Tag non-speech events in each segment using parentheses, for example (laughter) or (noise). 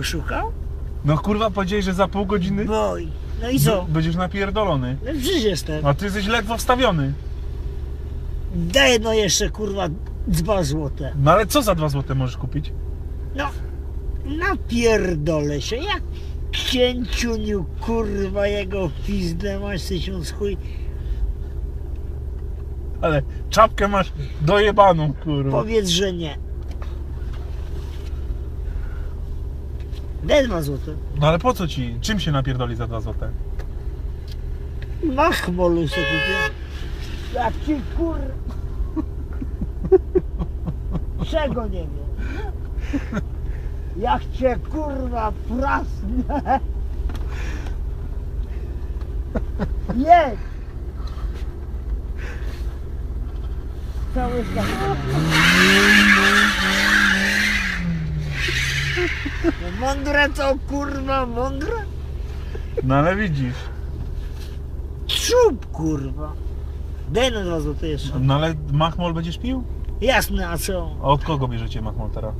oszukał? No kurwa powiedziałeś, że za pół godziny Boj. No i co? będziesz napierdolony. No przecież jestem. A ty jesteś ledwo wstawiony. Daj no jeszcze kurwa dwa złote. No ale co za dwa złote możesz kupić? No, napierdolę się. Jak księciuniu kurwa jego pizdę masz tysiąc chuj. Ale czapkę masz dojebaną, kurwa. Powiedz, że nie. Daj dwa złote. No ale po co ci? Czym się napierdoli za dwa złote? Machmolu se kupię. Jak ci kur... Czego nie wiem? Jak cię kurwa prasnę. Jedź! Cały świat. No Mądre to kurwa, mądre? No ale widzisz. Czub kurwa. Daj na dwa złote jeszcze. No ale machmol będziesz pił? Jasne, a co? A od kogo bierzecie machmol teraz?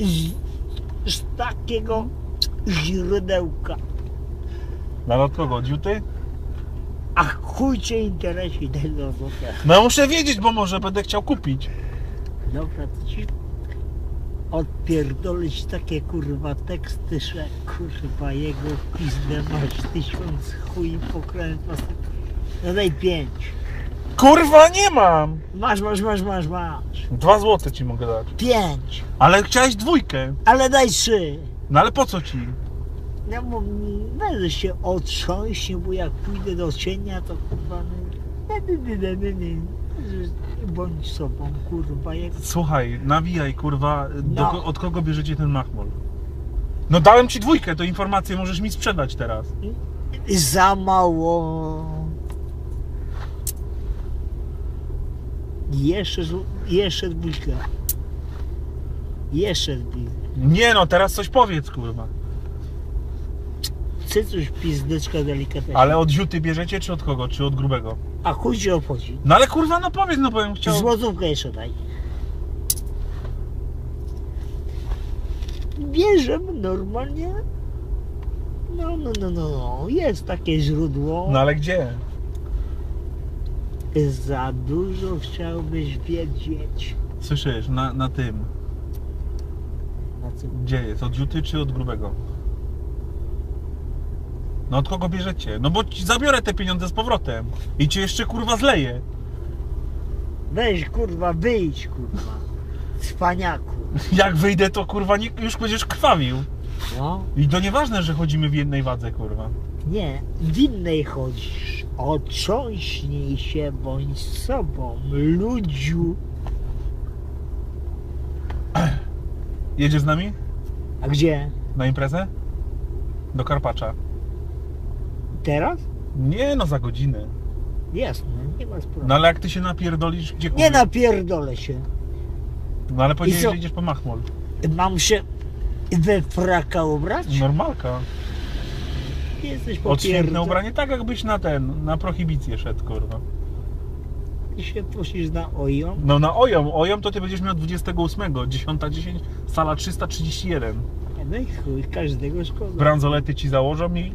Z, z takiego źródełka. No ale od kogo? Od Juty? A chuj cię interesuje, daj dwa złote. No ja muszę wiedzieć, bo może będę chciał kupić. Dobra, to ci odpierdolić takie kurwa teksty, że kurwa jego pizdę masz tysiąc chuj pokrętła. No daj pięć. Kurwa nie mam! Masz, masz, masz, masz, masz. Dwa złote ci mogę dać. Pięć. Ale chciałeś dwójkę. Ale daj trzy. No ale po co ci? No bo będę się otrząść, bo jak pójdę do cienia, to kurwa no, Bądź sobą, kurwa, jak Słuchaj, nawijaj kurwa, do, No. ko- od kogo bierzecie ten machmol? No dałem ci dwójkę, to informację możesz mi sprzedać teraz. za mało. Jeszcze, z- jeszcze dwójkę. Jeszcze dwójkę. Nie no, teraz coś powiedz kurwa. Cycuś pizdeczka delikatnie. Ale od Juty bierzecie czy od kogo? Czy od grubego? A chuj cię obchodzi. No ale kurwa no powiedz, no bo bym chciał... Złotówkę jeszcze daj. Bierzemy normalnie. No, no, no, no, no. Jest takie źródło. No ale gdzie? Za dużo chciałbyś wiedzieć. Słyszysz, na, na tym. Na co? Gdzie jest? Od Juty czy od grubego? No od kogo bierzecie? No bo ci zabiorę te pieniądze z powrotem. I cię jeszcze kurwa zleję. Weź kurwa, wyjdź kurwa. Cwaniaku. (laughs) Jak wyjdę to kurwa nie, już będziesz krwawił. No. I to nieważne, że chodzimy w jednej wadze kurwa. Nie, w innej chodzisz. Otrząśnij się, bądź sobą, ludziu. Jedziesz z nami? A gdzie? Na imprezę? Do Karpacza. Teraz? Nie no, za godzinę. Jasne, nie ma sprawy. No ale jak ty się napierdolisz, gdzie Nie kupisz? napierdolę się. No ale powiedziałeś, co? że idziesz po Machmol. Mam się we fraka ubrać? Normalka. Jesteś Odświętne popierdol. ubranie, tak jakbyś na ten, na prohibicję szedł, kurwa. Ty się prosisz na oją? No na OJOM, OJOM to ty będziesz miał 28, 10.10, sala 331. No i chuj, każdego szkoda. Bransolety ci założą i...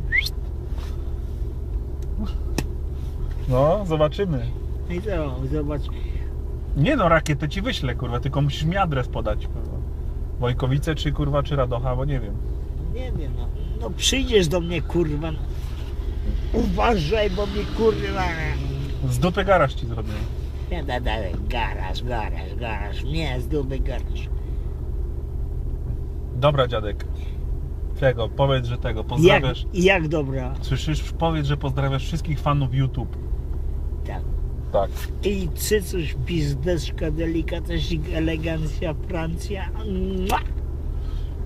No, zobaczymy. No i co, zobacz. Nie no, rakietę ci wyślę, kurwa, tylko musisz mi adres podać, kurwa. Wojkowice czy kurwa, czy Radocha, bo nie wiem. Nie wiem, no, no przyjdziesz do mnie kurwa. no. Uważaj, bo mi kurwa. Z dupy garaż ci zrobię. Nie da dalej, garaż, garaż, garaż. Nie, z dupy garaż. Dobra, dziadek. Tego, powiedz, że tego, Jak, pozdrawiasz. jak dobra. Słyszysz, powiedz, że pozdrawiasz wszystkich fanów YouTube. Tak. Tak. I cycuś, pizdeczka, delikatesik, elegancja, Francja. Mua!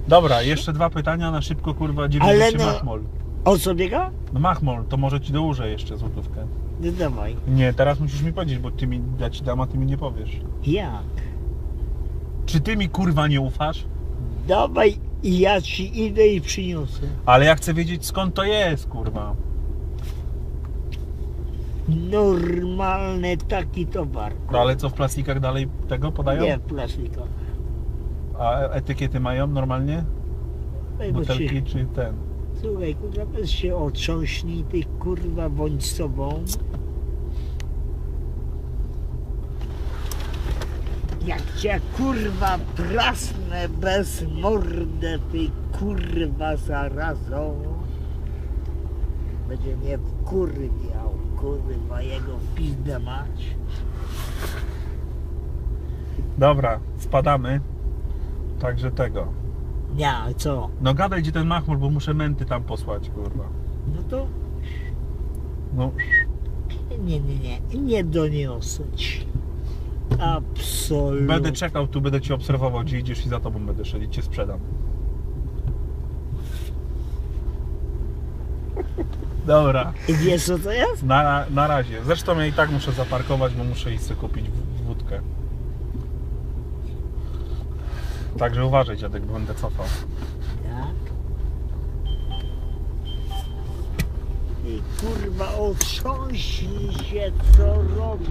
Dobra, jeszcze dwa pytania na szybko, kurwa, gdzie Ale bierzecie no- Machmol? O co biega? No Machmol, to może ci dołożę jeszcze złotówkę. No dawaj. Nie, teraz musisz mi powiedzieć, bo ty mi, ja ci dam, a ty mi nie powiesz. Jak? Czy ty mi kurwa nie ufasz? Dawaj i ja ci idę i przyniosę. Ale ja chcę wiedzieć skąd to jest, kurwa. Normalny taki towar. No ale co w plastikach dalej tego podają? Nie w plastikach. A etykiety mają normalnie? Butelki czy ten? słuchaj, kurwa, weź się otrząśnij, ty kurwa, bądź sobą. Jak cię kurwa prasnę bez mordę, ty kurwa zarazą. Będzie mnie wkurwiał, kurwa, jego pizdę mać. Dobra, spadamy. Także tego. Nie, a co? No gadaj gdzie ten machmur, bo muszę menty tam posłać, kurwa. No to No, nie, nie, nie, nie doniosę ci. Absolutnie. będę czekał tu, będę cię obserwował, gdzie idziesz i za tobą będę szedł i cię sprzedam. Dobra, I wiesz co to jest? na, na razie. Zresztą ja i tak muszę zaparkować, bo muszę iść sobie kupić w- wódkę. Także uważaj dziadek, bo będę cofał. Tak. I kurwa otrząśnij się co robisz.